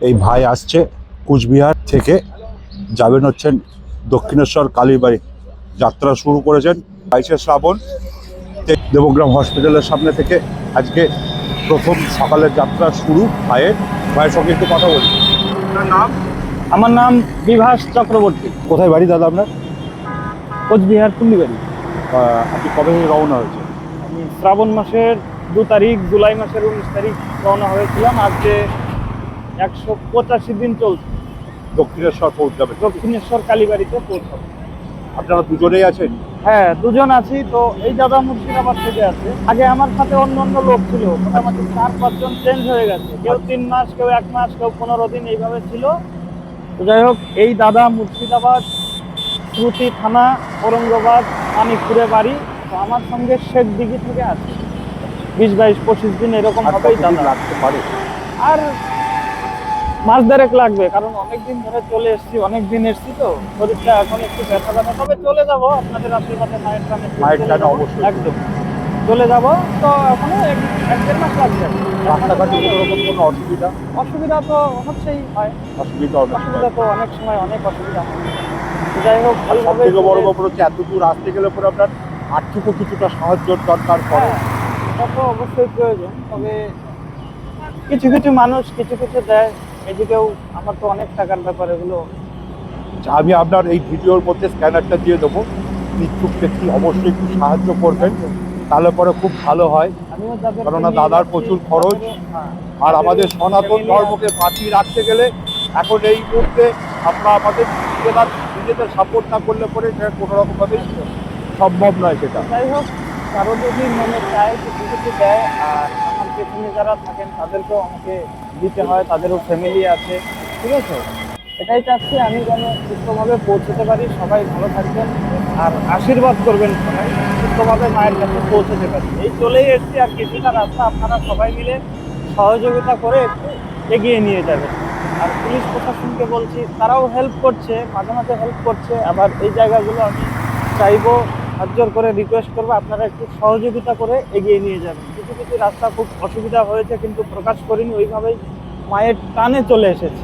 এই ভাই আসছে কুচবিহার থেকে যাবেন হচ্ছেন দক্ষিণেশ্বর কালীবাড়ি। যাত্রা শুরু করেছেন বাইশে শ্রাবণ। দেবগ্রাম হসপিটালের সামনে থেকে আজকে প্রথম সকালের যাত্রা শুরু ভাইয়ের। ভাইয়ের সঙ্গে একটু কথা বলি। আপনার নাম? আমার নাম বিভাস চক্রবর্তী। কোথায় বাড়ি দাদা আপনার? কোচবিহার কুন্ডিবাড়ি আপনি কবে রওনা হয়েছে আমি শ্রাবণ মাসের দু তারিখ জুলাই মাসের উনিশ তারিখ রওনা হয়েছিলাম। আজকে একশো পঁচাশি দিন চলছে। দক্ষিণেশ্বর পৌঁছাবে। দক্ষিণেশ্বর কালীবাড়িতে পৌঁছাবো। আপনারা দুজনেই আছেন? হ্যাঁ দুজন আছি। তো এই দাদা মুর্শিদাবাদ থেকে আছে। আগে আমার সাথে অন্য অন্য লোক ছিল। মোটামুটি চার পাঁচজন চেঞ্জ হয়ে গেছে। কেউ তিন মাস কেউ এক মাস কেউ পনেরো দিন এইভাবে ছিল। তো যাই হোক এই দাদা মুর্শিদাবাদ শ্রুতি থানা ঔরঙ্গাবাদ মানিকপুরে বাড়ি। তো আমার সঙ্গে শেখ দিঘি থেকে আছে। বিশ বাইশ পঁচিশ দিন এরকম হবেই দাদা। লাগতে পারে? আর মাস দেড়েক লাগবে কারণ অনেক দিন ধরে চলে এসেছি অনেক দিন এসেছি তো শরীরটা এখন একটু ব্যথা ব্যথা। তবে চলে যাব আপনাদের আশীর্বাদে মায়ের টানে মায়ের টানে। অবশ্যই। একদম। চলে যাব তো এখনও এক দেড় মাস লাগবে। রাস্তাঘাটে কোনো কোনো অসুবিধা? অসুবিধা তো হচ্ছেই হয়। অসুবিধা অসুবিধা তো অনেক সময় অনেক অসুবিধা। হয় যাই হোক ভালোভাবে থেকে বড় ব্যাপার হচ্ছে এত দূর আসতে গেলে পরে আপনার আর্থিকও কিছুটা দরকার পড়ে। হ্যাঁ, তো অবশ্যই প্রয়োজন। তবে কিছু কিছু মানুষ কিছু কিছু দেয় এদিকেও আমার তো অনেক টাকার ব্যাপার এগুলো আচ্ছা, আমি আপনার এই ভিডিওর মধ্যে স্ক্যানারটা দিয়ে দেবো। ইচ্ছুক ব্যক্তি অবশ্যই একটু সাহায্য করবেন তাহলে পরে খুব ভালো হয়। কেননা দাদার প্রচুর খরচ। হ্যাঁ, আর আমাদের সনাতন ধর্মকে বাঁচিয়ে রাখতে গেলে এখন এই মুহূর্তে আমরা আমাদের নিজেরা নিজেদের সাপোর্ট না করলে পরে সেটা কোনো রকমভাবেই সম্ভব নয় সেটা। যাই হোক কারও যদি মনে চায় কিছু কিছু দেয় আর পেছনে যারা থাকেন, তাদেরকেও আমাকে দিতে হয়, তাদেরও ফ্যামিলি আছে, ঠিক আছে? এটাই চাচ্ছি, আমি যেন সুস্থভাবে পৌঁছতে পারি। সবাই ভালো থাকবেন আর আশীর্বাদ করবেন সবাই, সুস্থভাবে মায়ের কাছে পৌঁছতে পারি। এই চলেই এসছি আর কিছুটা রাস্তা আপনারা সবাই মিলে সহযোগিতা করে একটু এগিয়ে নিয়ে যাবেন। আর পুলিশ প্রশাসনকে বলছি, তারাও হেল্প করছে, মাঝে মাঝে হেল্প করছে, আবার এই জায়গাগুলো আমি চাইব হাত করে রিকোয়েস্ট করব, আপনারা একটু সহযোগিতা করে এগিয়ে নিয়ে যাবেন। কিছু কিছু রাস্তা খুব অসুবিধা হয়েছে, কিন্তু প্রকাশ করিনি, ওইভাবেই মায়ের টানে চলে এসেছে।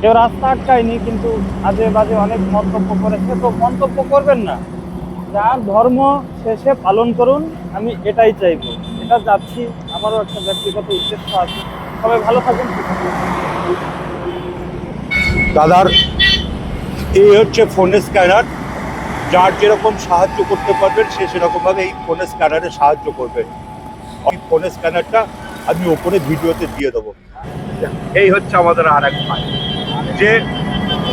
কেউ রাস্তা আটকায়নি, কিন্তু আজে বাজে অনেক মন্তব্য করেছে, তো মন্তব্য করবেন না। যার ধর্ম শেষে পালন করুন, আমি এটাই চাইব। এটা যাচ্ছি আমারও একটা ব্যক্তিগত উদ্দেশ্য আছে। সবাই ভালো থাকুন। দাদার, এই হচ্ছে ফোনের স্ক্যানার যার যেরকম সাহায্য করতে পারবেন, সে সেরকমভাবে এই ফোনের স্ক্যানারে সাহায্য করবেন এই ফোনের স্ক্যানারটা আমি ওপরে ভিডিওতে দিয়ে দেবো। এই হচ্ছে আমাদের আর এক ভাই যে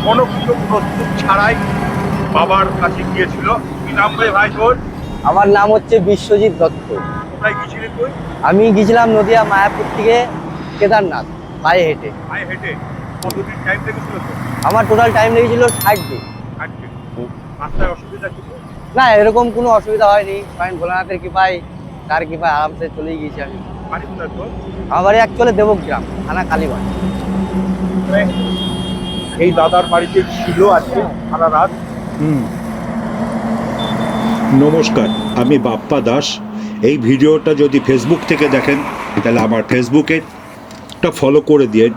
কোনো কিছু প্রস্তুত ছাড়াই বাবার কাছে গিয়েছিল। কি নাম ভাই ভাই তোর? আমার নাম হচ্ছে বিশ্বজিৎ দত্ত। কোথায় গিয়েছিলি তুই? আমি গেছিলাম নদিয়া মায়াপুর থেকে কেদারনাথ পায়ে হেঁটে। পায়ে হেঁটে। কতদিন টাইম লেগেছিল তো আমার টোটাল টাইম লেগেছিল ষাট দিন। রাস্তায় অসুবিধা কিছু? না এরকম কোনো অসুবিধা হয়নি। স্বয়ং ভোলানাথের কৃপায় তার ভাই আরামসে চলেই গিয়েছি আমি। আমার বাড়ি অ্যাকচুয়ালি দেবগ্রাম থানা কালীবাড়ি। এই দাদার বাড়িতে ছিল আজকে সারা রাত। হুম। নমস্কার আমি বাপ্পা দাস। এই ভিডিওটা যদি ফেসবুক থেকে দেখেন তাহলে আমার ফেসবুকেরটা ফলো করে দিন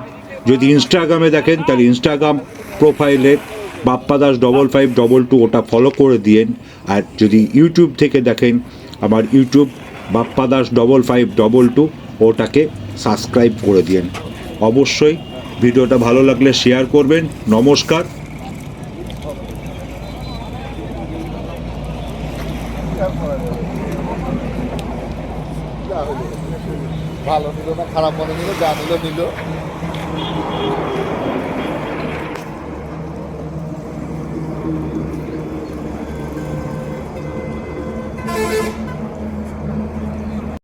যদি ইনস্টাগ্রামে দেখেন তাহলে ইনস্টাগ্রাম প্রোফাইলে Bappa Das double five double two ওটা ফলো করে দিন আর যদি ইউটিউব থেকে দেখেন আমার YouTube Bappa Das double five double two ওটাকে সাবস্ক্রাইব করে দিন অবশ্যই ভিডিওটা ভালো লাগলে শেয়ার করবেন। নমস্কার। ভালো নিল না, খারাপ মনে নিল, যা নিল নিল।